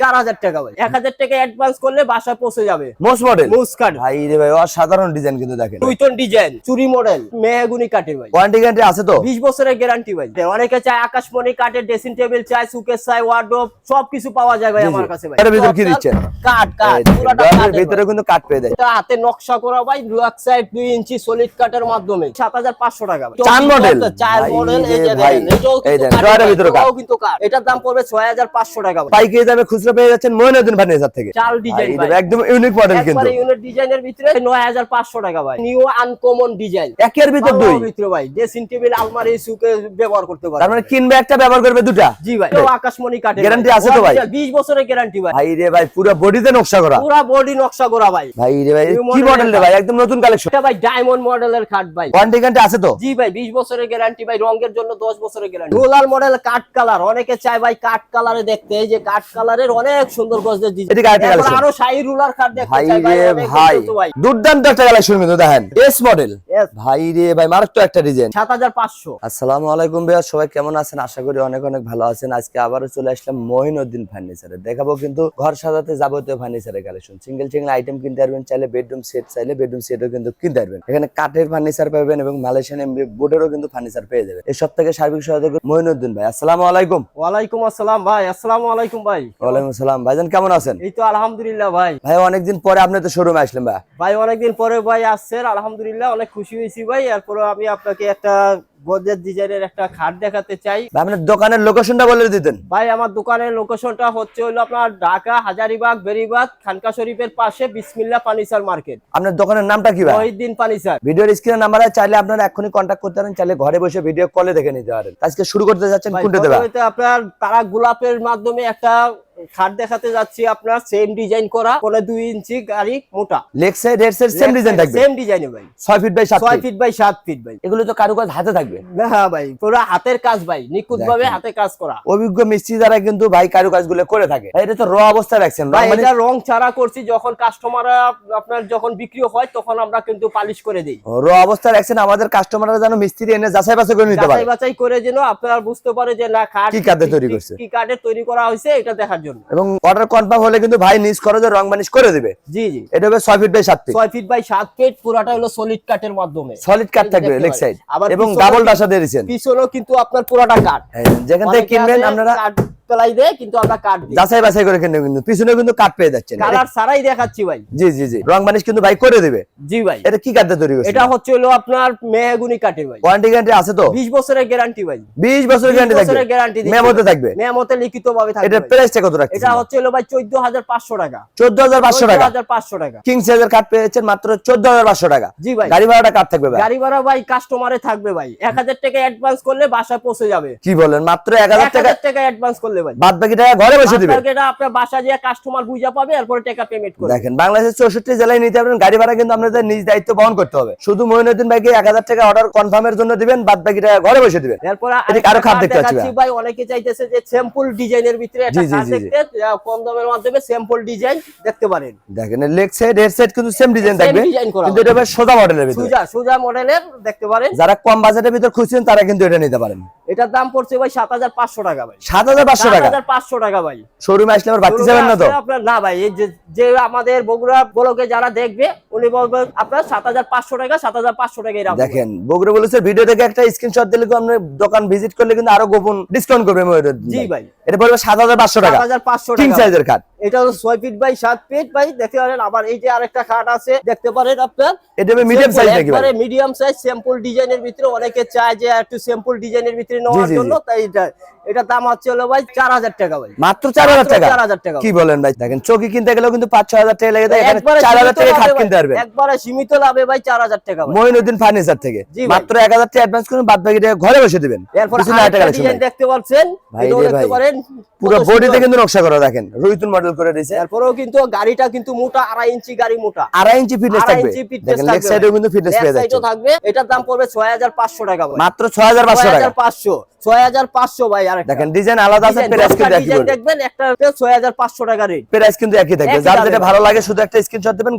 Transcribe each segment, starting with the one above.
চার হাজার টাকা ভাই। এক হাজার টাকা অ্যাডভান্স করলে বাসায় পৌঁছে যাবে। মোস্ট মডেল মুসকাট ভাই রে ভাই অসাধারণ ডিজাইন কিন্তু দেখেন। টুইটন ডিজাইন চুরি মডেল মেহগুনি কাঠে ভাই। ওয়ারেন্টি গ্যারান্টি আছে তো? বিশ বছরের গ্যারান্টি ভাই। অনেকে চায় আকাশমণি কাঠের ড্রেসিং টেবিল চায় সুকেস চায় ওয়ার্ডরোব সবকিছু পাওয়া যায় ভাই জি, জি। আমার কাছে ভাই। এটার ভিতর কি দিচ্ছেন? কাঠ কাঠ পুরোটা কাঠের ভিতরে কিন্তু কাট পেয়ে যায়। এটা হাতে নকশা করা ভাই ব্ল্যাক সাইড দুই ইঞ্চি সলিড কাঠের মাধ্যমে। সাত হাজার পাঁচশো টাকা ভাই। চার model? চার মডেল এই যে ভাই, এই দেখেন, কাঠের ড্রয়ারের ভাই, ভিতরে এটাও কিন্তু কাঠ এটার দাম পড়বে ছয় হাজার পাঁচশো টাকা ভাই। পাইকারি দামে খুচরো পেয়ে যাচ্ছেন মইনুদ্দিন ফার্নিচার থেকে। চাল ডিজাইন ভাই, একদম ইউনিক মডেল কিন্তু। একবারে ডিজাইনের ভিতরে টাকা ভাই। নিউ আনকমন ডিজাইন একের ভিতর দুই। ভিতরে ভাই। ড্রেসিং টেবিল আলমারি সুকে ব্যবহার করতে পারবে তার মানে কিনবে একটা ব্যবহার করবে দুটা। জি ভাই। এটাও আকাশমণি কাঠের Guarantee আছে তো ভাই? বিশ বছরের গ্যারান্টি ভাই। ভাই রে ভাই পুরো বডিতে নকশা করা। পুরা বডি নকশা করা ভাই। ভাই রে ভাই কি মডেল রে ভাই? একদম নতুন কালেকশন এটা ভাই ডায়মন্ড মডেলের খাট ভাই। ওয়ারেন্টি গ্যারান্টি আছে তো? জি ভাই বিশ বছরের গ্যারান্টি ভাই। রঙের জন্য দশ বছরের গ্যারান্টি রোলার মডেল কাঠ কালার অনেকে চায় ভাই কাঠ কালারে দেখতে। এই যে কাঠ কালারের অনেক সুন্দর গজদের এদিকে আরেকটা ডিজাইন আরও শাহী রুলার দেখতে ভাই চাই ভাই রে ভাই। দুর্দান্ত একটা কালেকশন কিন্তু দেখেন। এস মডেল ভাই রে ভাই মারাত্মক একটা ডিজাইন আসসালামু আলাইকুম সবাই কেমন আছেন? আশা করি অনেক অনেক ভালো আছেন। আজকে চলে আসলাম মহিনুদ্দিন ফার্নিচারে। দেখাবো কিন্তু ঘর সাজাতে যাবতীয় ফার্নিচারের কালেকশন সিঙ্গেল সিঙ্গেল আইটেম কিনতে পারবেন চাইলে বেডরুম সেট চাইলে বেডরুম সেটও কিন্তু কিনতে পারবেন। এখানে কাঠের ফার্নিচার পাবেন এবং মালয়েশিয়ান এমবি বোর্ডেরও কিন্তু ফার্নিচার পেয়ে যাবেন। এই সব থেকে সার্বিক করবেন মহিনুদ্দিন ভাই। আসসালামু আলাইকুম। ওয়ালাইকুম আসসালাম ভাই আসসালামু আলাইকুম ভাই। ওয়ালাইকুম আসসালাম। ভাইজান কেমন আছেন? এই তো আলহামদুলিল্লাহ ভাই। ভাই অনেকদিন পরে আপনি তো শোরুমে আসলেন ভাই। ভাই অনেকদিন পরে ভাই আসছেন আলহামদুলিল্লাহ অনেক খুশি হয়েছি ভাই। এরপরে আমি আপনাকে একটা গজের ডিজাইনের একটা খাট দেখাতে চাই। ভাই আপনার দোকানের লোকেশনটা বলে দিতেন। ভাই আমার দোকানের লোকেশনটা হচ্ছে হলো আপনার ঢাকা হাজারিবাগ বেরিবাগ খানকা শরীফের পাশে ফার্নিচার মার্কেট। আপনার দোকানের নামটা কি ভাই? মহিউদ্দিন ফার্নিচার। ভিডিওর স্ক্রিনে নাম্বারে চাইলে আপনারা এখনই কন্ট্যাক্ট করতে পারেন চাইলে ঘরে বসে ভিডিও কলে দেখে নিতে পারেন। আজকে শুরু করতে যাচ্ছেন কোনটা আপনার তারা গোলাপের মাধ্যমে একটা খাট দেখাতে যাচ্ছি আপনার সেম ডিজাইন করা কোনে দুই ইঞ্চি গাড়ি মোটা। Leg side red side same design থাকবে? সেম ডিজাইনে ভাই। 6 ফিট বাই 7 ছয় ফিট বাই ফিট ভাই। এগুলো তো কারুকাজ হাতে থাকবে? না ভাই পুরো হাতের কাজ ভাই নিখুঁত ভাবে হাতে কাজ করা। অভিজ্ঞ মিস্ত্রি কিন্তু ভাই কারুকাজগুলো করে থাকে। এটা তো র রাখছেন। ভাই মানে এটা রং ছাড়া করছি যখন কাস্টমাররা আপনার যখন বিক্রি হয় তখন আমরা কিন্তু পালিশ করে দিই। র অবস্থায় রাখছেন আমাদের কাস্টমাররা যেন মিস্ত্রি এনে যাচাই বাছাই করে নিতে পারে। যাচাই বাছাই করে যেন আপনারা বুঝতে পারে যে না খাট কি কাঠে তৈরি করছে। কি কাঠে তৈরি করা হয়েছে এটা দেখার জন্য। এবং অর্ডার কনফার্ম হলে কিন্তু ভাই নিজ খরচে রং বানিশ করে দিবে। জি জি। এটা হবে 6 ফিট বাই 7 ফিট ছয় ফিট বাই সাত ফিট পুরাটা হলো সলিড কাঠের মাধ্যমে। সলিড কাট থাকবে লেগ সাইড এবং ডাবল ডাসা দিয়ে দিয়েছেন। পিছনেও কিন্তু আপনার পুরাটা কাঠ হ্যাঁ, যেখান থেকে কিনবেন আপনারা পেলাই দেয় কিন্তু আমরা দিই। যাচাই বাছাই করে কিনবেন কিন্তু? পিছনে কিন্তু কাট পেয়ে যাচ্ছেন। কালার ছাড়াই দেখাচ্ছি ভাই। জি জি জি। রং বানিশ কিন্তু ভাই করে দিবে। জি ভাই। এটা কি কাঠে তৈরি করছে এটা হচ্ছে হলো আপনার মেহগুনি কাঠে ভাই। ওয়ারেন্টি গ্যারান্টি আছে তো? বিশ বছরের গ্যারান্টি ভাই। 20 বছর গ্যারান্টি থাকবে বছরের গ্যারান্টি মেমোতে থাকবে। মেমোতে লিখিত ভাবে থাকবে এটা প্রাইসটা কত রাখছেন? এটা হচ্ছে হলো ভাই চোদ্দ হাজার পাঁচশো টাকা। 14500 টাকা। হাজার পাঁচশো টাকা। কিং সাইজের কাঠ পেয়েছেন মাত্র 14500 টাকা। জি ভাই। গাড়ি ভাড়াটা কাট থাকবে ভাই। গাড়ি ভাড়া ভাই কাস্টমারে থাকবে ভাই। এক হাজার টাকা অ্যাডভান্স করলে বাসায় পৌঁছে যাবে। কি বলেন? মাত্র এক 1000 টাকা হাজার টাকা অ্যাডভান্স করলে ভাই বাদ টাকা ঘরে বসে দিবেন আপনার এটা আপনার বাসা যে কাস্টমার বুঝা পাবে এরপরে টাকা পেমেন্ট করবে। দেখেন বাংলাদেশের চৌষট্টি জেলায় নিতে পারবেন গাড়ি ভাড়া কিন্তু আপনাদের নিজ দায়িত্ব বহন করতে হবে। শুধু ভাইকে টাকা অর্ডার কনফার্মের জন্য দিবেন বাদ বাকি টাকা ঘরে বসে দিবেন। এরপরে আরও খাট দেখতে পাচ্ছি ভাই? অনেকে চাইতেছে যে স্যাম্পল ডিজাইনের ভিতরে একটা। দেখতে কম দামের মাধ্যমে স্যাম্পল ডিজাইন দেখতে পারেন। দেখেন লেগ সাইড হেড সাইড কিন্তু সেম ডিজাইন থাকবে কিন্তু এটা সোজা মডেলের ভিতরে। সুজা সুজা মডেলের দেখতে পারেন। যারা কম বাজেটের ভিতর খুঁজছেন তারা কিন্তু এটা নিতে পারেন। এটার দাম পড়ছে ভাই সাত হাজার পাঁচশো টাকা ভাই। সাত হাজার পাঁচশো টাকা? হাজার পাঁচশো টাকা ভাই। শোরুমে আসলে আবার বাড়তি যাবেন না তো? আপনার না ভাই এই যে আমাদের বগুড়া ব্লকে যারা দেখবে উনি বলবেন আপনার সাত হাজার পাঁচশো টাকা সাত হাজার পাঁচশো টাকা এরকম দেখেন বগুড়া বলেছে ভিডিও থেকে একটা স্ক্রিনশট দিলে আপনি দোকান ভিজিট করলে কিন্তু আরও গোপন ডিসকাউন্ট করবে জি ভাই। এটা পড়বে সাত হাজার পাঁচশো টাকা। হাজার পাঁচশো টাকা। সাইজের কাঠ এটা হলো ছয় ফিট বাই সাত ফিট ভাই। দেখতে পারেন আবার এই যে আরেকটা খাট আছে দেখতে পারেন আপনার। এটা মিডিয়াম সাইজ নাকি মিডিয়াম সাইজ স্যাম্পল ডিজাইনের ভিতরে অনেকে চায় যে একটু স্যাম্পল ডিজাইনের ভিতরে ঘরে বসে দিবেন। পুরো বডিতে কিন্তু নকশা করা দেখেন রোহিতুন মডেল করে দিয়েছে। এরপরেও কিন্তু গাড়িটা কিন্তু মোটা 2.5 ইঞ্চি গাড়ি মোটা। 2.5 ইঞ্চি ফিটনেস থাকবে। লেগ সাইডেও কিন্তু ফিটনেস পেয়ে যাচ্ছে। থাকবে এটার দাম পড়বে 6500 টাকা মাত্র 6500 টাকা। 6500 sure.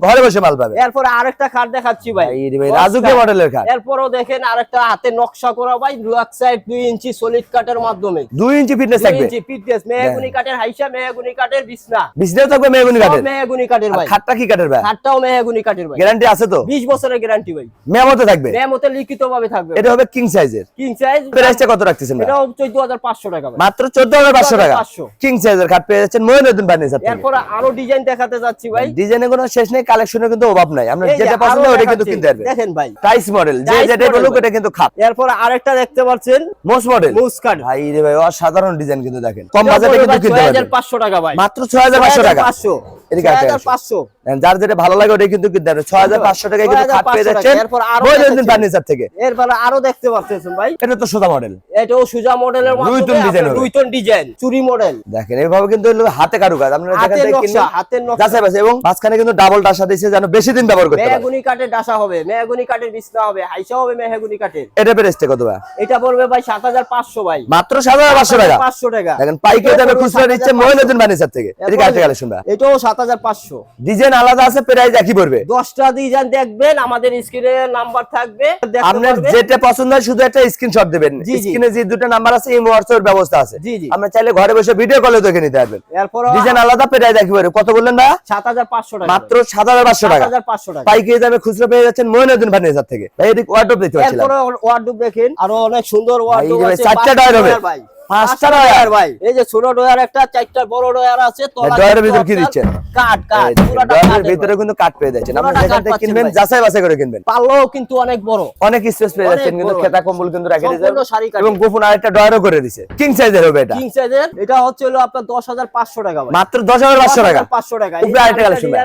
ঘরে বসে মাল পাবে এরপর আরেকটা দেখাচ্ছি ভাই। রাজুকে মডেলের এরপরও দেখেন আরেকটা হাতে নকশা করা ভাই ইঞ্চি সলিড কাটের মাধ্যমে। ইঞ্চি ফিটনেস মেহগুনি কাটের হাইসা মেহগুনি কাটের বিছনা। গ্যারান্টি আছে তো? 20 বছরের গ্যারান্টি থাকবে? থাকবে এটা কিং সাইজের কিং সাইজ কত রাখতেছে ভাই? এটাও চোদ্দ হাজার পাঁচশো টাকা মাত্র চোদ্দ হাজার পাঁচশো টাকা। কিং সাইজের খাট পেয়ে যাচ্ছেন মহিনুদ্দিন ফার্নিচার থেকে এরপরে আরও ডিজাইন দেখাতে যাচ্ছি ভাই। ডিজাইনের কোনো শেষ নেই কালেকশনের কিন্তু অভাব নাই। আমরা যেটা পছন্দ ওটা কিন্তু কিনতে পারবে। দেখেন ভাই। টাইস মডেল যে যেটা বলুক এটা কিন্তু খাপ এরপর আরেকটা দেখতে পাচ্ছেন। মোস্ট মডেল মুসকাট ভাই রে ভাই অসাধারণ ডিজাইন কিন্তু দেখেন। কম বাজেটে কিন্তু কিনতে পারবেন টাকা ভাই। মাত্র টাকা। যার যেটা ভালো লাগে ওটাই কিন্তু ছয় হাজার পাঁচশো টাকায় কিন্তু খাট পেয়ে 6,500 টাকা। যাচ্ছেন আরও ফার্নিচার থেকে। এরপরে আরও দেখতে পাচ্ছেন ভাই। এটা তো সোজা মডেল এটাও সুজা মডেলের দুইটন design হবে। ডিজাইন চুরি মডেল দেখেন এইভাবে কিন্তু হাতে কারুকাজ। আপনারা যেখান হাতের নকশা কিনবেন হাতের নকশা। যাচাই বাছাই এবং মাঝখানে কিন্তু ডাবল ডাসা দিয়েছে যেন বেশি দিন ব্যবহার করতে পারে। মেহগুনি কাঠের ডাসা হবে মেহগুনি কাঠের বিছনা হবে হাইসা হবে মেহগুনি কাঠের। এটা প্রাইসটা কত ভাই? এটা পড়বে ভাই সাত হাজার পাঁচশো ভাই। মাত্র সাত হাজার পাঁচশো টাকা। পাঁচশো টাকা। দেখেন পাইকারি দামে খুচরা ফার্নিচার থেকে। এদিকে আরেকটা কালেকশন ভাই। এটাও সাত হাজার পাঁচশো। ডিজাইন আলাদা আছে প্রাইস একই পড়বে। দশটা ডিজাইন দেখবেন আমাদের স্ক্রিনে নাম্বার থাকবে আপনার। যেটা পছন্দ হয় শুধু একটা স্ক্রিনশট দিবেন। স্ক্রিনে যে দুটো নাম্বার আছে এই হোয়াটসঅ্যাপ ব্যবস্থা আছে। জি, জি। আমরা চাইলে ঘরে বসে ভিডিও কলে দেখে নিতে পারবেন। এরপর ডিজাইন আলাদা পেটাই দেখি পারে কত বললেন না সাত হাজার পাঁচশো টাকা। মাত্র সাত হাজার পাঁচশো টাকা। হাজার পাঁচশো টাকা। পাইকারি দামে খুচরা পেয়ে যাচ্ছেন মহিনুদ্দিন ফার্নিচার থেকে। ভাই এদিক ওয়ার্ডরোব দেখতে পাচ্ছেন এরপর ওয়ার্ডরোব দেখেন আরও অনেক সুন্দর ওয়ার্ডরোব আছে। চারটা ডয়ার হবে। ভাই। পাঁচটা ডয়ার। ভাই। এই যে ছোট ডয়ার একটা চারটা বড় ডয়ার আছে ডয়ারের ভিতর কি দিচ্ছেন? দেখেন, পুরোটা ডয়ারের ভিতরে কিন্তু কাট পেয়ে যাচ্ছেন আপনি যেখান থেকে কিনবেন যাচাই বাছাই করে কিনবেন। পাল্লাও কিন্তু অনেক বড়। অনেক স্পেস পেয়ে যাচ্ছেন কিন্তু খেতা কম্বল কিন্তু রেখে। এবং গোপন আরেকটা ডয়ারও করে দিছে কিং সাইজের হবে এটা। কিং সাইজের এটা হচ্ছে হলো আপনার দশ হাজার পাঁচশো টাকা ভাই। মাত্র দশ হাজার পাঁচশো টাকা। পাঁচশো টাকা। উপরে আরেকটা।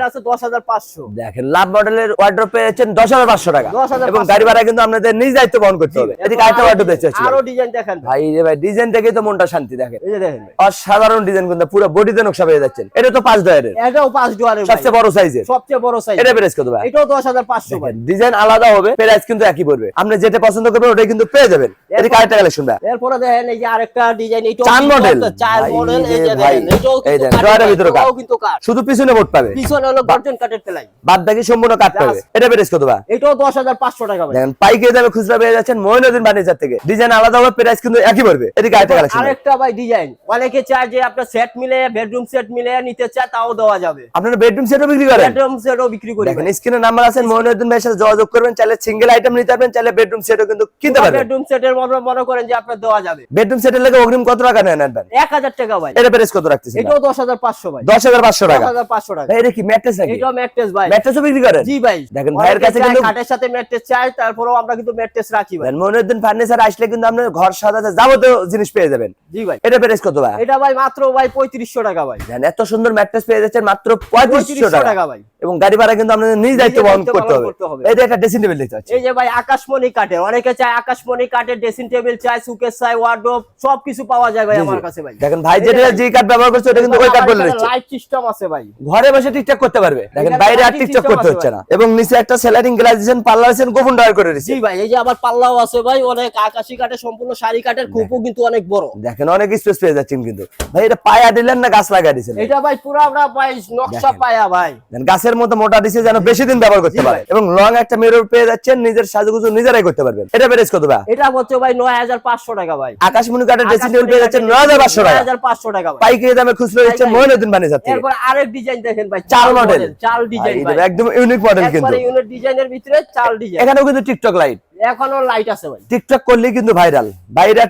আছে দশ হাজার পাঁচশো। দেখেন লাভ মডেলের ওয়ার্ড্রপ পেয়েছেন দশ হাজার পাঁচশো টাকা। এবং গাড়ি ভাড়া কিন্তু আপনাদের নিজ দায়িত্ব বহন করতে হবে। এদিকে আরেকটা ওয়ার্ড্রপ আরও ডিজাইন দেখেন ভাই। ভাই রে ভাই ডিজাইন থেকেই তো মনটা শান্তি দেখেন। ভাই। অসাধারণ ডিজাইন কিন্তু পুরো বডিতে নকশা পেয়ে যাচ্ছেন। এটা তো পাঁচ ডয়ারের এটাও পাঁচ ডোয়ারের সবচেয়ে বড় সাইজের সবচেয়ে বড় সাইজ এটা প্রাইস কত ভাই এটাও দশ হাজার পাঁচশো ডিজাইন আলাদা হবে প্রাইস কিন্তু একই পড়বে। আপনি যেটা পছন্দ করবেন ওটাই কিন্তু পেয়ে যাবেন। আরেকটা কালেকশন ভাই এরপরে দেখেন এই যে আরেকটা ডিজাইন চার। একটা চার মডেল এই যে দেখেন এই কিন্তু দেখেন, ডয়ারের ভিতরে কাঠ। কিন্তু কাঠ। শুধু পিছনে বোর্ড পাবে। পিছনে হলো গর্জন তেলাই বাদ বাকি সম্পূর্ণ কাট পাবে। এটা প্রাইস কত ভাই এটাও দশ হাজার পাঁচশো টাকা ভাই। দেখেন পাইকারি দামে খুচরা পেয়ে যাচ্ছেন মহিনুদ্দিন ফার্নিচার থেকে। ডিজাইন আলাদা হবে প্রাইস কিন্তু একই পড়বে। এদিকে আরেকটা কালেকশন আরেকটা ভাই ডিজাইন অনেকে চায় যে আপনার সেট মিলে বেডরুম সেট মিলে নিতে চায় তাও দেওয়া যাবে। আপনারা বেডরুম সেটও বিক্রি করেন? বেডরুম সেটও বিক্রি করি। দেখেন স্ক্রিনে নাম্বার আছে ভাইয়ের সাথে যোগাযোগ করবেন চাইলে সিঙ্গেল আইটেম নিতে পারবেন চাইলে বেডরুম সেটও কিন্তু কিনতে পারবেন। বেডরুম সেটের মনে করেন যে আপনার দেওয়া যাবে। বেডরুম সেটের লাগে অগ্রিম কত টাকা নেন অ্যাডভান্স এক হাজার টাকা ভাই। এটা প্রাইস কত রাখতেছেন? এটাও দশ হাজার পাঁচশো ভাই। দশ হাজার পাঁচশো দশ টাকা হাজার পাঁচশো টাকা। ভাই এটা কি ম্যাট্রেস নাকি? এটাও ম্যাট্রেস ভাই। ম্যাট্রেসও বিক্রি করেন? জি ভাই। দেখেন ভাইয়ের কাছে কিন্তু- খাটের সাথে ম্যাট্রেস চাই তারপরেও আমরা কিন্তু ম্যাট্রেস রাখি ভাই। দেখেন, ফার্নিচার আসলে কিন্তু আপনার ঘর সাজাতে যাবতীয় জিনিস পেয়ে যাবেন জি ভাই। এটা প্রাইস কত ভাই? এটা ভাই মাত্র ভাই পঁয়ত্রিশশো টাকা ভাই। দেখেন, এত সুন্দর ম্যাট্রেস পেয়ে যাচ্ছেন মাত্র পঁয়ত্রিশশো পঁয়ত্রিশশো টাকা। টাকা ভাই। এবং গাড়ি ভাড়া কিন্তু আপনাদের নিজ দায়িত্ব বহন করতে হবে। এটা একটা ড্রেসিং টেবিল এই যে ভাই আকাশমণি কাঠের অনেকে চায় আকাশমণি কাঠের ড্রেসিং টেবিল চায় চায় ওয়ার্ডরোব সবকিছু পাওয়া যায় ভাই। আমার কাছে ভাই। দেখেন ভাই যেটা যে কার্ড ব্যবহার করছে ওটা কিন্তু ওই কার্ড বলে দিচ্ছে। লাইট সিস্টেম আছে ভাই। ঘরে বসে টিকটক করতে পারবে। দেখেন বাইরে আর system করতে হচ্ছে না। এবং নিচে একটা স্যালারিং গ্লাস দিয়েছেন পাল্লা দিয়েছেন গোপন ডয়ার করে দিচ্ছে জি ভাই এই যে আবার পাল্লাও আছে ভাই অনেক আকাশি কাঠের সম্পূর্ণ শাড়ি কাঠের খুপও কিন্তু অনেক বড়। দেখেন অনেক স্পেস পেয়ে যাচ্ছেন কিন্তু। ভাই এটা পায়া দিলেন না গাছ লাগা দিয়েছেন এটা ভাই পুরো আমরা ভাই নকশা। পায়া ভাই। গাছের মতো মোটা দিছে যেন বেশি দিন ব্যবহার করতে পারে। এবং লং একটা মিরর পেয়ে যাচ্ছেন নিজের সাজুগুজু নিজেরাই করতে পারবেন। এটা প্রাইস কত ভাই? এটা হচ্ছে ভাই নয় হাজার পাঁচশো টাকা ভাই। আকাশমণি কাঠের ড্রেসিং টেবিল পেয়ে যাচ্ছেন নয় হাজার পাঁচশো টাকা। হাজার পাঁচশো টাকা ভাই। পাইকারি দামে খুচরো দিচ্ছেন। মহিনুদ্দিন ফার্নিচার থেকে এরপর আরেক ডিজাইন দেখেন ভাই চাল model। চাল ডিজাইন একদম ইউনিক মডেল কিন্তু। ইউনিট ডিজাইনের ভিতরে চাল ডিজাইন এখানেও কিন্তু টিকটক লাইট এখনও লাইট আছে ভাই। টিকটক করলেই কিন্তু ভাইরাল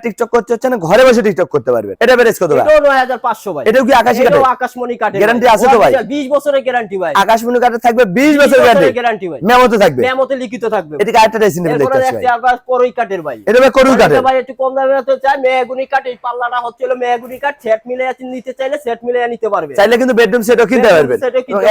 টিকটক করতে হচ্ছে না ঘরে বসে টিকটক করতে পারবে। এটা প্রাইস কত ভাই এটাও নয় হাজার পাঁচশো ভাই। এটাও কি আকাশি কাঠের আকাশমণি কাঠের Guarantee আছে তো ভাই? বিশ বছরের গ্যারান্টি ভাই। আকাশমণি কাঠের থাকবে বিশ বছর গ্যারান্টি গ্যারান্টি ভাই। মেমোতে থাকবে। মেমোতে লিখিত থাকবে। এরপরে দেখতে পাচ্ছি দেখতে আবার পরই কাঠের ভাই। এটা ভাই কাঠের অনেকে ভাই একটু কম দামে কাঠ এই পাল্লাটা হচ্ছিল মেহগুনি কাঠ। সেট মিলে নিতে চাইলে সেট মিলে নিতে পারবে। চাইলে কিন্তু বেডরুম সেটও কিনতে পারবেন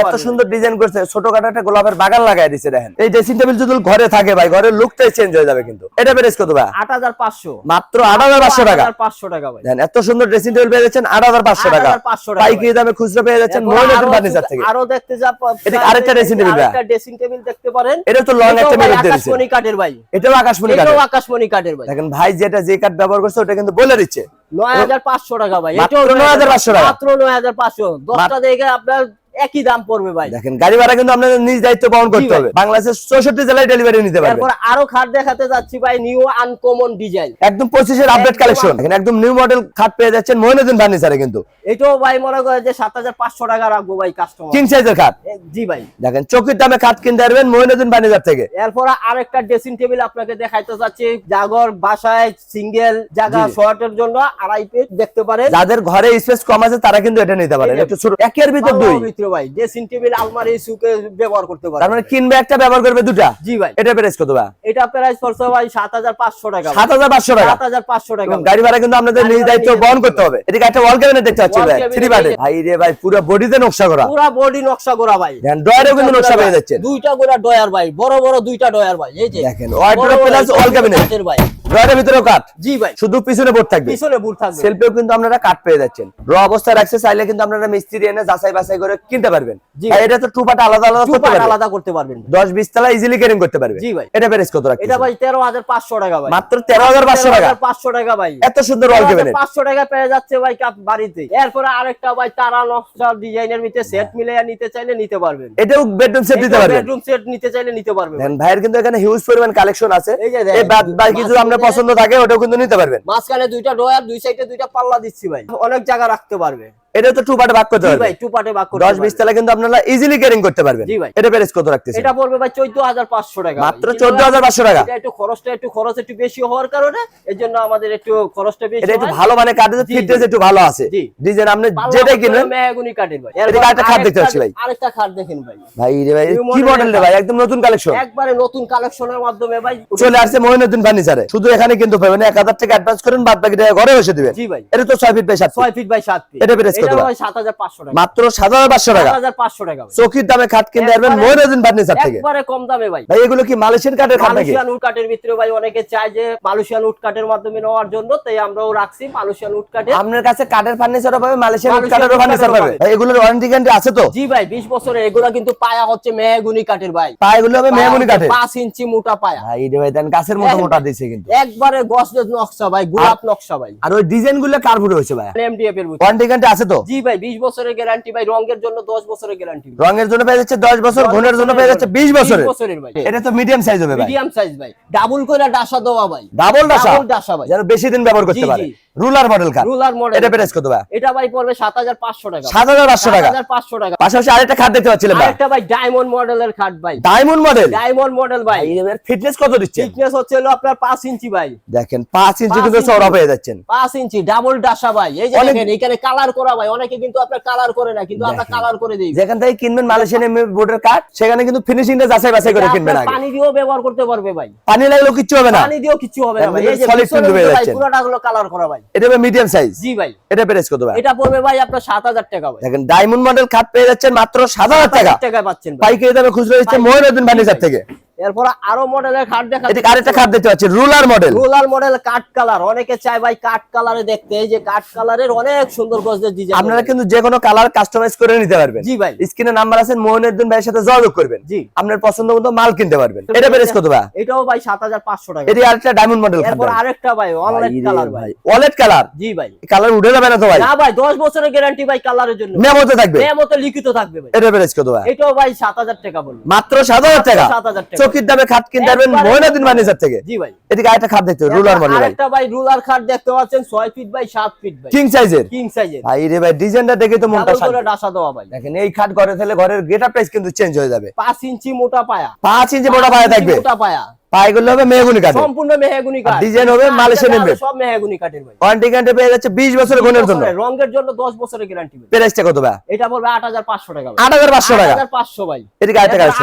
এত সুন্দর ডিজাইন করছে ছোটখাটো একটা গোলাপের বাগান লাগাই দিছে দেখেন। এই ড্রেসিং টেবিল যদি ঘরে থাকে ভাই ঘরের লুকটাই চেঞ্জ হয়ে যাবে কিন্তু। এটা প্রাইস কত ভাই আট হাজার পাঁচশো। মাত্র আট হাজার পাঁচশো টাকা। পাঁচশো টাকা ভাই। এত সুন্দর ড্রেসিং টেবিল পেয়ে যাচ্ছেন আট হাজার পাঁচশো টাকা। 8,500 টাকা পাইকারি দামে খুচরো পেয়ে যাচ্ছেন আরো- ফার্নিচার থেকে। আরও দেখতে যা এটা আরেকটা dressing table ভাই। আরেকটা ড্রেসিং টেবিল দেখতে পারেন। এটা তো লং একটা মেরুদ দিয়েছে আকাশমণি কাঠের ভাই। এটাও আকাশমণি কাঠের। এটাও আকাশমণি কাঠের ভাই। দেখেন ভাই যেটা যে কাঠ ব্যবহার করছে ওটা কিন্তু বলে দিচ্ছে। নয় হাজার পাঁচশো টাকা ভাই। এটাও 9,500 টাকা। মাত্র নয় হাজার পাঁচশো। দশটা দেখে আপনার একই দাম পড়বে ভাই। দেখেন গাড়ি ভাড়া কিন্তু আপনাদের নিজ দায়িত্ব বহন করতে হবে। বাংলাদেশের চৌষট্টি জেলায় ডেলিভারি নিতে পারবেন। এরপর আরও খাট দেখাতে যাচ্ছি ভাই নিউ আনকমন ডিজাইন একদম পঁচিশের আপডেট কালেকশন দেখেন একদম নিউ মডেল খাট পেয়ে যাচ্ছেন মহিনুদ্দিন ফার্নিচারে কিন্তু। এটাও ভাই মনে করে যে সাত হাজার পাঁচশো টাকা রাখব ভাই কাস্টমার কিং সাইজের খাট। জি ভাই। দেখেন চকির দামে খাট কিনতে পারবেন মহিনুদ্দিন ফার্নিচার থেকে। এরপর আরেকটা ড্রেসিং টেবিল আপনাকে দেখাইতে যাচ্ছি জাগর বাসায় সিঙ্গেল জায়গা। শর্টের জন্য আড়াই ফিট দেখতে পারেন। যাদের ঘরে স্পেস কম আছে তারা কিন্তু এটা নিতে পারেন। একটু ছোট একের ভিতর দুই। ভিতরে ভাই ড্রেসিং টেবিল আলমারি সুকে ব্যবহার করতে তার পারেন মানে কিনবে একটা ব্যবহার করবে দুটা? জি ভাই। এটা প্রাইস কত ভাই? এটা প্রাইস পড়ছে ভাই সাত হাজার পাঁচশো টাকা। সাত হাজার পাঁচশো টাকা? সাত হাজার পাঁচশো টাকা গাড়ি ভাড়া কিন্তু আপনাদের নিজ দায়িত্ব বহন করতে হবে। এদিকে একটা ওয়াল ক্যাবিনেট দেখতে পাচ্ছি ভাই থ্রি যে- ভাই রে ভাই পুরো বডিতে নকশা করা। পুরা বডি নকশা করা ভাই। দেন ডয়ারেও কিন্তু নকশা পেয়ে যাচ্ছেন। দুইটা গোড়া ডয়ার ভাই বড় বড় দুইটা ডয়ার ভাই এই যে। দেখেন, বড় বড় plus wall ভাই। ডয়ারের ভিতরেও কাঠ। জি ভাই। শুধু পিছনে বোর্ড থাকবে। পিছনে বুট থাকবে। সেলফেও কিন্তু আপনারা কাঠ পেয়ে যাচ্ছেন। র অবস্থায় রাখছে চাইলে কিন্তু আপনারা মিস্ত্রি এনে যাচাই বাছাই করে কিনতে পারবেন। এটা তো টু পার্ট আলাদা আলাদা করতে পারবেন। আলাদা করতে পারবেন দশ বিশ তলা ইজিলি ক্যারিং করতে পারবে জি ভাই। এটা প্রাইস কত রাখছে এটা ভাই তেরো হাজার পাঁচশো টাকা ভাই। মাত্র তেরো হাজার পাঁচশো টাকা। পাঁচশো টাকা ভাই। এত সুন্দর ওয়াল ক্যাবিনেট পাঁচশো টাকা পেয়ে যাচ্ছে ভাই কাপ বাড়িতে। এরপরে আরেকটা ভাই তারা নকশা ডিজাইনের ভিতরে সেট মিলে নিতে চাইলে নিতে পারবেন। এটাও বেডরুম সেট দিতে পারবেন। বেডরুম সেট নিতে চাইলে নিতে পারবেন দেন ভাইয়ের কিন্তু এখানে হিউজ পরিমাণ কালেকশন আছে। এই যে বাকি যদি আপনার পছন্দ থাকে ওটাও কিন্তু নিতে পারবেন। মাঝখানে দুইটা ডয়ার দুই সাইডে দুইটা পাল্লা দিচ্ছি ভাই। অনেক জায়গা রাখতে পারবে। এটা তো টু পার্টে ভাগ করতে পারবেন ভাই টু পার্টে ভাগ করতে দশ বিশ পারবে। তলা কিন্তু আপনারা ইজিলি ক্যারিং করতে পারবেন। জি ভাই। এটা প্রাইস কত রাখতেছে এটা পড়বে ভাই চোদ্দ হাজার পাঁচশো টাকা। মাত্র 14,500 টাকা। এটা একটু খরচটা একটু খরচ একটু বেশি হওয়ার কারণে এর জন্য আমাদের একটু খরচটা বেশি এটা একটু ভালো মানে জি, ফিটনেস একটু ভালো আছে। ডিজাইন আপনি কিনবেন মেহগনি কাঠের ভাই। আরেকটা খাট দেখতে পাচ্ছি ভাই। আরেকটা খাট দেখেন ভাই। ভাই রে ভাই কি মডেল রে ভাই একদম নতুন কালেকশন একবারে নতুন কালেকশনের মাধ্যমে ভাই। চলে আসছে মহিনুদ্দিন ফার্নিচারে শুধু এখানে কিন্তু পাবেন এক হাজার টাকা অ্যাডভান্স করেন বাদ বাকি টাকা ঘরে বসে দিবেন। জি ভাই। এটা তো ছয় ফিট বাই সাত ছয় ফিট বাই সাত ফিট এটা মাত্র টাকা। টাকা। চকির দামে খাট কিনতে পারবেন একবারে- ফার্নিচার থেকে। একবারে কম দামে ভাই। ভাই এগুলো কি মালয়েশিয়ান কাঠের খাট নাকি? মালয়েশিয়ান উড কাঠের ভিতরে ভাই অনেকে চায় যে মালয়েশিয়ান উড কাঠের মাধ্যমে নেওয়ার জন্য তাই আমরাও রাখছি মালয়েশিয়ান উড কাঠের আপনার কাছে কাঠের ফার্নিচারও পাবে মালয়েশিয়ান মালয়েশিয়ান কাঠেরও ফার্নিচার পাবে। পাবে। ভাই এগুলোর ওয়ারেন্টি গ্যারান্টি আছে তো? জি ভাই বিশ বছরে এগুলা কিন্তু পায়া হচ্ছে মেহগুনি কাঠের ভাই। হবে মেহমনি কাঠের। পাঁচ ইঞ্চি মোটা পায়া। ভাই রে ভাই দেন গাছের মতো মোটা দিছে কিন্তু। একবারে গসগস নকশা ভাই গোলাপ নকশা ভাই। আর ওই ডিজাইনগুলো কার হয়েছে ভাই? এমডিএফ এর ভিতরে। ওয়ারেন্টি গ্যারান্টি আছে তো? জি ভাই বিশ বছরের গ্যারান্টি ভাই রঙের জন্য দশ বছরের গ্যারান্টি রঙের জন্য পেয়ে যাচ্ছে দশ বছর ঘনের জন্য পেয়ে যাচ্ছে বিশ বছরের। বছরের ভাই। এটা তো মিডিয়াম সাইজ হবে ভাই। মিডিয়াম সাইজ ভাই। ডাবল করে ডাসা দেওয়া ভাই। ডাবল ডাসা? ডাবল ডাসা ভাই। যেন বেশি দিন ব্যবহার করতে পারে। রুলার মডেল কার? Roller model. এটা প্রাইস কত ভাই? এটা ভাই পড়বে সাত হাজার পাঁচশো টাকা। সাত হাজার পাঁচশো টাকা। হাজার পাঁচশো টাকা। পাশাপাশি আরেকটা খাট দেখতে পাচ্ছিলেন ভাই। আরেকটা ভাই ডায়মন্ড মডেলের খাট ভাই। ডায়মন্ড মডেল ডায়মন্ড মডেল ভাই। এর ফিটনেস কত দিচ্ছে? ফিটনেস হচ্ছে হলো আপনার পাঁচ ইঞ্চি ভাই। দেখেন পাঁচ ইঞ্চি কিন্তু। চওড়া পেয়ে যাচ্ছেন। পাঁচ ইঞ্চি ডাবল ডাসা ভাই। এই যে দেখেন এখানে কালার করা ভাই। অনেকে কিন্তু আপনার কালার করে না কিন্তু আমরা কালার করে দিই। যেখান থেকে কিনবেন মালয়েশিয়ান বোর্ডের কাঠ সেখানে কিন্তু ফিনিশিংটা যাচাই বাছাই করে কিনবেন আগে। পানি দিয়েও ব্যবহার করতে পারবে ভাই। পানি লাগলেও কিচ্ছু হবে না। পানি দিয়েও কিছু হবে না ভাই। এই যে পিছনে কিন্তু। পুরোটা হলো কালার করা ভাই। এটা মিডিয়াম সাইজ জি ভাই। এটা প্রাইস কত ভাই? এটা পড়বে ভাই আপনার সাত হাজার টাকা ভাই। দেখেন ডায়মন্ড মডেল খাট পেয়ে যাচ্ছেন মাত্র সাত হাজার টাকা। টাকায় পাচ্ছেন ভাই। পাইকারি দামে খুচরো দিচ্ছে। মহিনুদ্দিন ফার্নিচার থেকে। এরপর আরও মডেলের খাট দেখা এদিকে আরেকটা খাট দেখতে পাচ্ছি রুলার মডেল রোলার মডেল কাট কালার অনেকে চায় ভাই কাট কালারে দেখতে এই যে কাট কালারের অনেক সুন্দর গজের ডিজাইন আপনারা কিন্তু যে কোনো কালার কাস্টমাইজ করে নিতে পারবেন। জি ভাই। স্ক্রিনে নাম্বার আছে মহিনুদ্দিন ভাইয়ের সাথে যোগাযোগ করবেন। জি। আপনার পছন্দ মতো মাল কিনতে পারবেন। এটা প্রাইস কত ভাই? এটাও ভাই সাত হাজার পাঁচশো টাকা। এটি আরেকটা ডায়মন্ড মডেল এরপর আরেকটা ভাই অনলাইন কালার ভাই। ওয়ালেট কালার জি ভাই। কালার উঠে যাবে না তো ভাই? না ভাই দশ বছরের গ্যারান্টি ভাই কালারের জন্য। মেমোতে থাকবে? মতো লিখিত থাকবে ভাই। এটা প্রাইস কত ভাই? এটাও ভাই সাত হাজার টাকা বলব মাত্র সাত হাজার টাকা? সাত হাজার টাকা। চকির দামে খাট কিনতে পারবেন ময়নাদিন ম্যানেজার থেকে। জি ভাই। এদিকে আরেকটা খাট দেখতে রুলার মডেল ভাই। আরেকটা ভাই রুলার খাট দেখতে পাচ্ছেন 6 ফিট বাই 7 ফিট ভাই। কিং সাইজের কিং সাইজের ভাই রে ভাই ডিজাইনটা দেখে তো মনটা শান্তি। ডাসা দেওয়া ভাই। দেখেন এই খাট ঘরে ফেলে ঘরের গেট প্রাইস কিন্তু চেঞ্জ হয়ে যাবে। 5 ইঞ্চি মোটা পায়া। 5 ইঞ্চি মোটা পায়া থাকবে। মোটা পায়া। পায়েগুলো হবে মেহগুনি কাঠে সম্পূর্ণ মেহগুনি কাঠ। ডিজাইন হবে মালয়েশিয়ান সব মেহগুনি কাঠের ভাই। ওয়ারেন্টি গ্যারান্টি পেয়ে যাচ্ছে বিশ বছরের গুণের জন্য। রঙের জন্য দশ বছরের গ্যারান্টি প্রাইসটা কত ভাই? এটা বলবে আট হাজার পাঁচশো টাকা ভাই। আট হাজার পাঁচশো টাকা। 8,500 ভাই।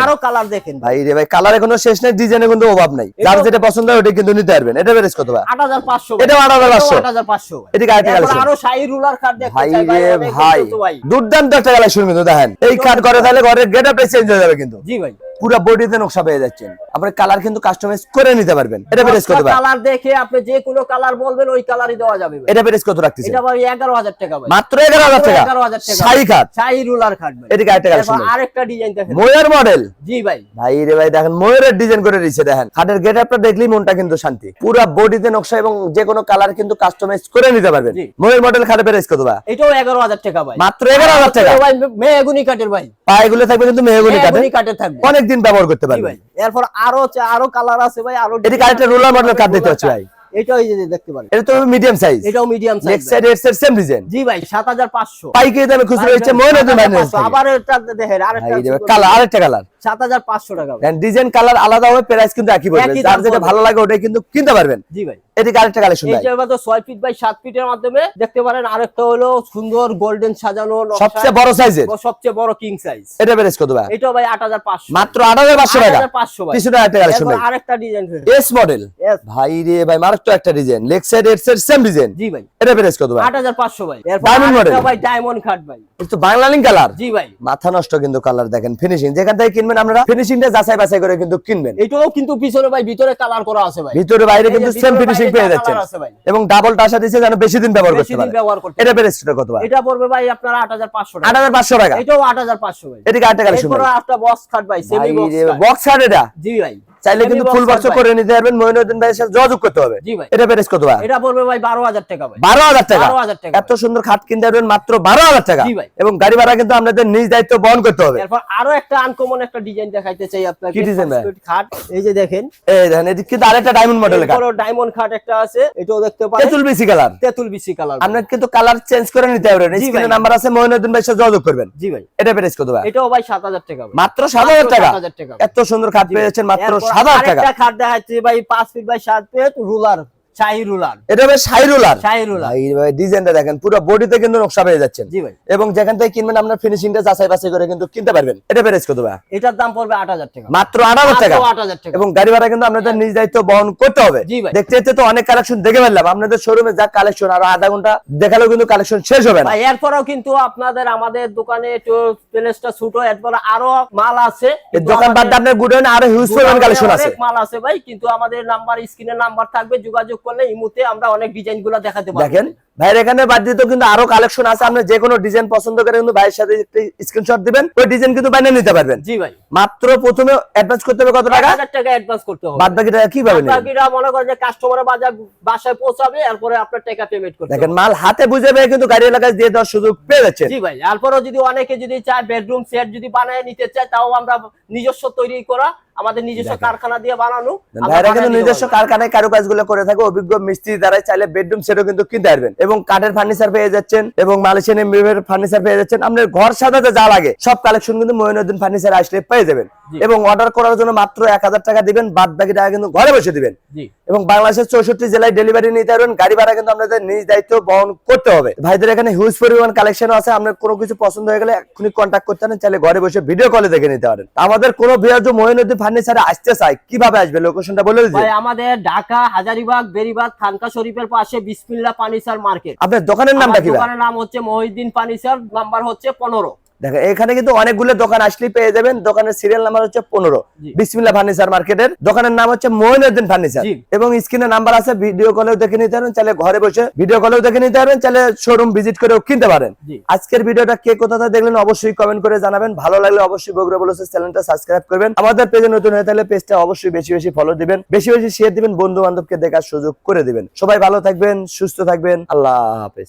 আরও কালার দেখেন ভাই। ভাই রে ভাই কালারে কোনো শেষ নেই ডিজাইনে কিন্তু অভাব নাই। যার যেটা পছন্দ হয় ওটা কিন্তু নিতে পারবেন। এটা প্রাইস কত ভাই? আট হাজার পাঁচশো 8,500 আট হাজার পাঁচশো। এদিকে আরেকটা এরপর কালেকশন। আরও শাহি রুলার কাঠ দেখতে ভাই ভাই রে ভাই দুর্দান্ত একটা কালেকশন কিন্তু দেখেন। এই কাঠ করে তাহলে ঘরের গেট প্রাইস চেঞ্জ হয়ে যাবে কিন্তু। জি ভাই। পুরো বডিতে নকশা পেয়ে যাচ্ছেন। আপনার কালার কিন্তু কাস্টমাইজ করে নিতে পারবেন। এটা প্রাইস কত ভাই? কালার দেখে আপনি যে কোনো কালার বলবেন ওই কালারই দেওয়া যাবে এটা প্রাইস কত রাখতেছেন? এটা ভাই এগারো হাজার টাকা ভাই। মাত্র এগারো হাজার টাকা? এগারো হাজার টাকা। শাড়ি খাট? শাহি রুলার খাট ভাই। এদিকে আরেকটা কালেকশন এরপর আরেকটা ডিজাইন দেখেন। ময়ূর মডেল জি ভাই। ভাই রে ভাই দেখেন ময়ূরের ডিজাইন করে দিচ্ছে দেখেন। খাটের গেট আপটা দেখলেই মনটা কিন্তু শান্তি। পুরো বডিতে নকশা এবং যে কোনো কালার কিন্তু কাস্টমাইজ করে নিতে পারবেন। ময়ূর মডেল খাটের প্রাইস কত ভাই? এটাও এগারো হাজার টাকা ভাই। মাত্র এগারো হাজার টাকা? ভাই মেহগুনি কাঠের ভাই। পায়েগুলো থাকবে কিন্তু মেহগুনি কাঠের থাকবে। অনেকদিন ব্যবহার করতে পারবে পারবেন। এরপর আরও আরও কালার আছে ভাই আরও এদিকে আরেকটা রোলার মডেল কাট দিতে হচ্ছে ভাই। এই যে দেখতে পারেন। এটা তো মিডিয়াম সাইজ এটাও মিডিয়াম নেক্সট সাইড এর সেম ডিজাইন জি ভাই সাত হাজার পাঁচশো। পাইকারি দামে খুচরো হচ্ছে ময়নাতুন ভাইনের আবার এটা দেখেন আরেকটা কালার আরেকটা কালার সাত হাজার পাঁচশো টাকা ডিজাইন কালার আলাদা হবে প্রাইস কিন্তু একই পড়বে। যার যেটা ভালো লাগে ওটাই কিন্তু কিনতে পারবেন। জি ভাই। এদিকে আরেকটা কালেকশন ভাই যে মাত্র ছয় ফিট বাই সাত ফিটের মাধ্যমে দেখতে পারেন আরেকটা হলো সুন্দর গোল্ডেন সাজানো সবচেয়ে বড় সাইজের সবচেয়ে বড় কিং সাইজ এটা প্রাইস কত ভাই? এটাও ভাই আট হাজার পাঁচশো। মাত্র আট হাজার পাঁচশো টাকা? পাঁচশো ভাই। পিছনে আরেকটা কালেকশন ভাই আরেকটা ডিজাইন এস মডেল ভাই রে ভাই মারাত্মক একটা ডিজাইন লেগ সাইড এর সেম ডিজাইন জি ভাই। এটা প্রাইস কত ভাই? আট হাজার পাঁচশো ভাই। এরপর Diamond ভাই ডায়মন্ড ভাই। এটা তো বাংলা কালার জি ভাই। মাথা নষ্ট কিন্তু কালার দেখেন। ফিনিশিং যেখান থেকে কিনবেন আপনারা? ফিনিশিংটা যাচাই বাছাই করে কিন্তু কিনবেন। এটাও কিন্তু পিছনে ভাই ভিতরে কালার করা আছে ভাই। ভিতরে বাইরে কিন্তু সেম ফিনিশিং পেয়ে যাচ্ছেন। ভাই। এবং ডাবল টাসা দিচ্ছে যেন বেশি দিন ব্যবহার করতে পারে। এটা বেরেস্টটা কত ভাই এটা পড়বে ভাই আপনার আট হাজার পাঁচশো আট টাকা হাজার পাঁচশো টাকা। এটাও আট হাজার পাঁচশো কি আটটা কালেকশন এরপর একটা বক্স খাট ভাই সেমি বক্স বক্স কার্ড এটা? জি ভাই। চাইলে কিন্তু ফুল খাট বক্স করে নিতে পারবেন। মইনুদ্দিন ভাইয়ের সাথে যোগাযোগ করতে হবে। এটা প্রাইস কত ভাই? এটা পড়বে ভাই বারো হাজার টাকা ভাই। বারো হাজার টাকা? 12,000 টাকা। এত সুন্দর খাট কিনতে পারবেন মাত্র বারো হাজার টাকা। জি ভাই। এবং গাড়ি ভাড়া কিন্তু আপনাদের নিজ দায়িত্ব বহন করতে হবে। এরপর আরও একটা আনকমন একটা ডিজাইন দেখাইতে চাই আপনাকে। কি design ভাই? খাট। এই যে দেখেন। এই দেখেন এদিকে কিন্তু আরেকটা ডায়মন্ড মডেল কাঠ এরপরও ডায়মন্ড খাট একটা আছে। এটাও দেখতে পারেন। তেঁতুল বিসি কালার তেতুল বিসি কালার আপনার কিন্তু কালার চেঞ্জ করে নিতে পারবেন। স্ক্রিনে নাম্বার আছে মইনুদ্দিন ভাইয়ের সাথে যোগাযোগ করবেন। জি ভাই। এটা প্রাইস কত ভাই? এটাও ভাই সাত হাজার টাকা মাত্র সাত হাজার টাকা। 7,000 টাকা। এত সুন্দর খাট পেয়ে যাচ্ছেন মাত্র সাত হাজার টাকা। খাট দেখাচ্ছি ভাই পাঁচ ফিট বাই সাত ফিট রুলার এটা হবে সাইরুলার শাহি ভাই ভাই ডিজাইনটা দেখেন পুরো বডিতে কিন্তু নকশা পেয়ে যাচ্ছেন। জি ভাই। এবং যেখান থেকে কিনবেন আপনার ফিনিশিংটা যাচাই বাছাই করে কিন্তু কিনতে পারবেন। এটা প্রাইস কত ভাই? এটার দাম পড়বে আট হাজার টাকা। মাত্র আট হাজার টাকা। আট হাজার টাকা। এবং গাড়ি ভাড়া কিন্তু আপনাদের নিজ দায়িত্ব বহন করতে হবে। দেখতে দেখতে তো অনেক কালেকশন দেখে ফেললাম। আপনাদের শোরুমে যা কালেকশন আর আধা ঘণ্টা দেখালেও কিন্তু কালেকশন শেষ হবে না। এরপরেও কিন্তু আপনাদের আমাদের দোকানে প্লেসটা ছোট এরপরে আরও মাল আছে। দোকান বাদ আপনার আরও হিউজ পরিমাণ কালেকশন আছে। মাল আছে ভাই। কিন্তু আমাদের নাম্বার নাম্বার থাকবে যোগাযোগ করলে এই মুহূর্তে আমরা অনেক ডিজাইনগুলো দেখাতে পারব। দেখেন ভাইয়ের এখানে বাদ দিতে কিন্তু আরও কালেকশন আছে। আপনি যে কোনো ডিজাইন পছন্দ করে কিন্তু ভাইয়ের সাথে স্ক্রিনশট দিবেন ওই ডিজাইন কিন্তু বানিয়ে নিতে পারবেন। জি ভাই। মাত্র প্রথমে অ্যাডভান্স করতে হবে কত টাকা? হাজার টাকা অ্যাডভান্স করতে হবে। বাদ বাকি টাকা কীভাবে নেবেন? বাকিটা মনে করেন যে কাস্টমারের বাজার বাসায় পৌঁছাবে এরপরে আপনার টাকা পেমেন্ট করতে দেখেন মাল হাতে বুঝে পেয়ে কিন্তু গাড়ি এলাকায় দিয়ে দেওয়ার সুযোগ পেয়ে যাচ্ছেন। জি ভাই এরপরও যদি অনেকে যদি চায় বেডরুম সেট যদি বানায় নিতে চায় তাও আমরা নিজস্ব তৈরি করা আমাদের নিজস্ব কারখানা দিয়ে বানানো আমরা ভাইরা কিন্তু নিজস্ব। কারখানায় কারুকাজগুলো করে থাকে অভিজ্ঞ মিস্ত্রি দ্বারা চাইলে বেডরুম সেটও কিন্তু কিনতে পারবেন। এবং কাঠের ফার্নিচার পেয়ে যাচ্ছেন এবং মালয়েশিয়ান এমবিএর ফার্নিচার পেয়ে যাচ্ছেন। আপনার ঘর সাজাতে যা লাগে সব কালেকশন কিন্তু মহিনুদ্দিন ফার্নিচার আসলে পেয়ে যাবেন। এবং অর্ডার করার জন্য মাত্র এক হাজার টাকা দিবেন বাদ বাকি টাকা কিন্তু ঘরে বসে দিবেন। এবং বাংলাদেশের চৌষট্টি জেলায় ডেলিভারি নিতে পারবেন গাড়ি ভাড়া কিন্তু আপনাদের নিজ দায়িত্ব বহন করতে হবে। ভাইদের এখানে হিউজ পরিমাণ কালেকশন আছে আপনার কোনো কিছু পছন্দ হয়ে গেলে এখনই কন্ট্যাক্ট করতে পারেন চাইলে ঘরে বসে ভিডিও কলে দেখে নিতে পারেন। আমাদের কোনো বিয়ার যে মহিনুদ্দিন ফার্নিচারে আসতে চায় কীভাবে আসবে? লোকেশনটা বলে দিচ্ছি ভাই আমাদের ঢাকা হাজারিবাগ বেরিবাগ খানকা শরীফের পাশে বিসমিল্লা পানিসার মার্কেট আপনার দোকানের নামটা কি দোকানের নাম হচ্ছে মহিউদ্দিন ফার্নিচার নাম্বার হচ্ছে পনেরো। দেখেন এখানে কিন্তু অনেকগুলো দোকান আসলে পেয়ে যাবেন। দোকানের সিরিয়াল নাম্বার হচ্ছে পনেরো। বিসমিল্লা ফার্নিচার মার্কেটের। দোকানের নাম হচ্ছে মহিনুদ্দিন ফার্নিচার। এবং স্ক্রিনে নাম্বার আছে ভিডিও কলেও দেখে নিতে পারবেন চাইলে ঘরে বসে ভিডিও কলেও দেখে নিতে পারবেন চাইলে শোরুম ভিজিট করেও কিনতে পারেন। আজকের ভিডিওটা কে কোথা থেকে দেখলেন অবশ্যই কমেন্ট করে জানাবেন। ভালো লাগলে অবশ্যই বগুড়া বলেছে চ্যানেলটা সাবস্ক্রাইব করবেন। আমাদের পেজে নতুন হয়ে থাকলে পেজটা অবশ্যই বেশি বেশি ফলো দিবেন। বেশি বেশি শেয়ার দিবেন বন্ধু বান্ধবকে দেখার সুযোগ করে দিবেন। সবাই ভালো থাকবেন সুস্থ থাকবেন। আল্লাহ হাফেজ।